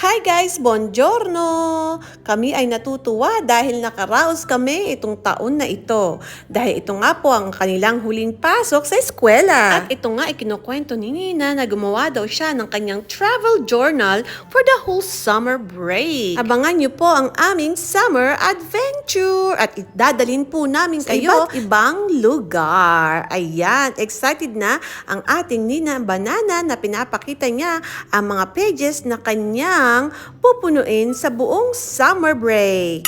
Hi guys, buongiorno! Kami ay natutuwa dahil nakaraos kami itong taon na ito. Dahil ito nga po ang kanilang huling pasok sa eskwela. At ito nga ay kinukwento ni Nina na gumawa daw siya ng kanyang travel journal for the whole summer break. Abangan niyo po ang aming summer adventure at idadalin po namin kayo iba't ibang lugar. Ayan, excited na ang ating Nina Banana na pinapakita niya ang mga pages na kanyang pupunuin sa buong summer break.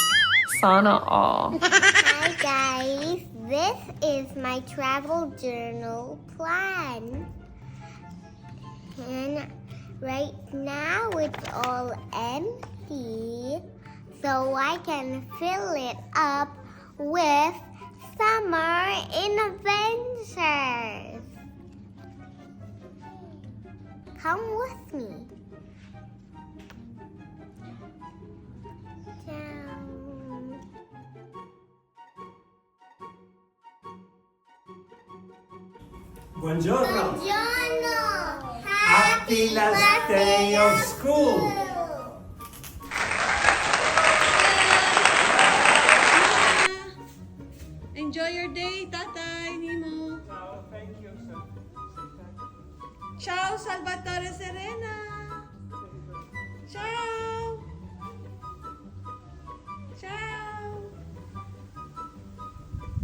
Sana all. Hi guys, this is my travel journal plan. And right now it's all empty, so I can fill it up with summer adventures. Come with me. Buongiorno. Buongiorno! Happy last day of school. Enjoy your day, Tatay Nemo. Oh, thank you, sir. Ciao, Salvatore. Ciao.